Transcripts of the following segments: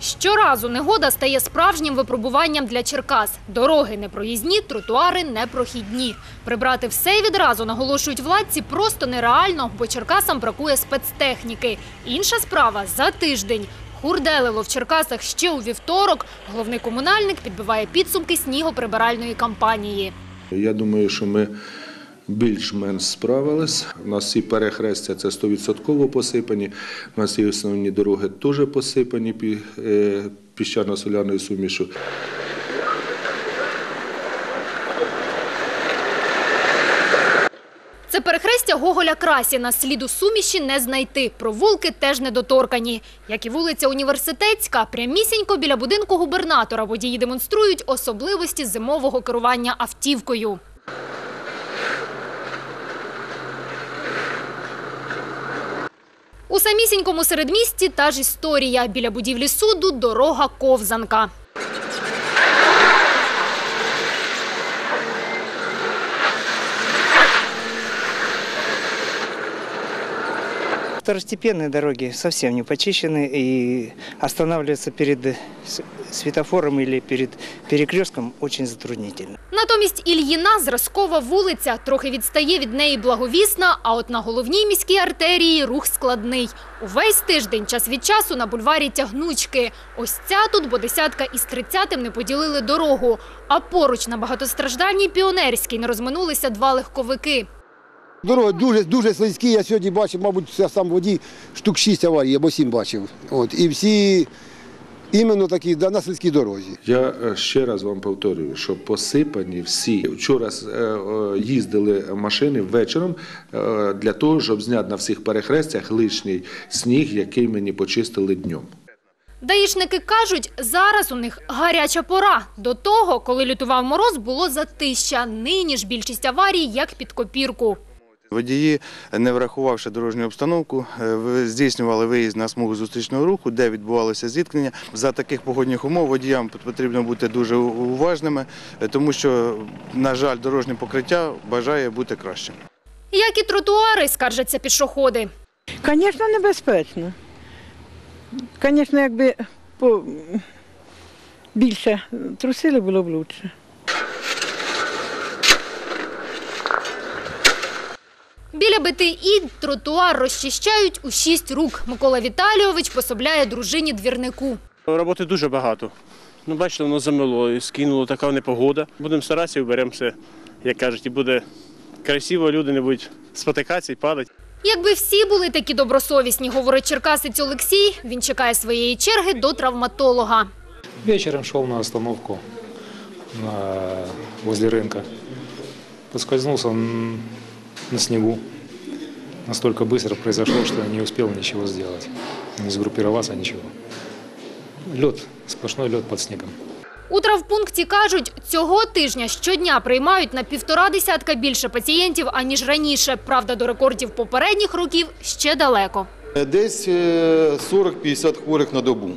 Щоразу негода стає справжнім випробуванням для Черкас. Дороги непроїзні, тротуари непрохідні. Прибрати все відразу, наголошують владці, просто нереально, бо Черкасам бракує спецтехніки. Інша справа – за тиждень. Хурделило в Черкасах ще у вівторок. Головний комунальник підбиває підсумки снігоприбиральної кампанії. Я думаю, що ми більш-менш справились. У нас всі перехрестя це 100% посипані. У нас і основні дороги теж посипані е, піщано-соляною сумішу. Це перехрестя Гоголя Красіна. Сліду суміші не знайти. Провулки теж недоторкані. Як і вулиця Університетська, прямісінько біля будинку губернатора водії демонструють особливості зимового керування автівкою. Самісінькому середмісті та ж історія. Біля будівлі суду дорога ковзанка. Второстепенные дороги совсем не почищены и останавливаться перед э, с- светофором или перед перекрестком очень затруднительно. Натомість Ільїна зразкова вулиця трохи відстає від неї благовісна, а от на головній міській артерії рух складний. Увесь тиждень час від часу на бульварі тягнучки. Ось ця тут, бо десятка із тридцятим не поділили дорогу. А поруч на багатостраждальній піонерській не розминулися два легковики. Дорога дуже, дуже слизькі. Я сьогодні бачив, мабуть, я сам водій штук 6 аварій або 7 бачив. От. І всі іменно такі да, на слизькій дорозі. Я е, ще раз вам повторюю, що посипані всі. Вчора е, їздили машини вечором е, для того, щоб зняти на всіх перехрестях лишній сніг, який мені почистили днем. Даїшники кажуть, зараз у них гаряча пора. До того, коли лютував мороз, було затища. Нині ж більшість аварій як під копірку. Водії, не врахувавши дорожню обстановку, е, здійснювали виїзд на смугу зустрічного руху, де відбувалося зіткнення. За таких погодних умов водіям потрібно бути дуже уважними, е, тому що, на жаль, дорожнє покриття бажає бути кращим. Як і тротуари, скаржаться пішоходи. Звісно, небезпечно. Звісно, якби більше трусили, було б краще. Біля БТІ тротуар розчищають у шість рук. Микола Віталійович пособляє дружині двірнику. Роботи дуже багато. Ну, бачите, воно замело і скинуло така непогода. Будемо старатися і вберемося, як кажуть, і буде красиво, люди не будуть спотикатися і падати. Якби всі були такі добросовісні, говорить черкасець Олексій, він чекає своєї черги до травматолога. Вечером шел на остановку на, возле рынка. Поскользнулся м, на снегу. Настолько быстро произошло, что не успел ничего сделать. Не сгруппироваться, ничего. Лед, сплошной лед под снегом. У травпункті кажуть, цього тижня щодня приймають на півтора десятка більше пацієнтів, аніж раніше. Правда, до рекордів попередніх років ще далеко. Десь е, 40-50 хворих на добу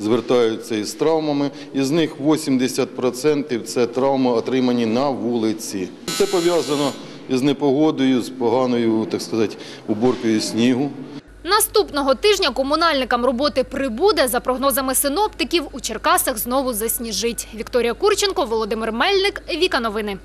звертаються із травмами. Із них 80% – це травми, отримані на вулиці. Це пов'язано із непогодою, з поганою, так сказати, уборкою снігу. Наступного тижня комунальникам роботи прибуде. За прогнозами синоптиків, у Черкасах знову засніжить. Вікторія Курченко, Володимир Мельник, Віка Новини.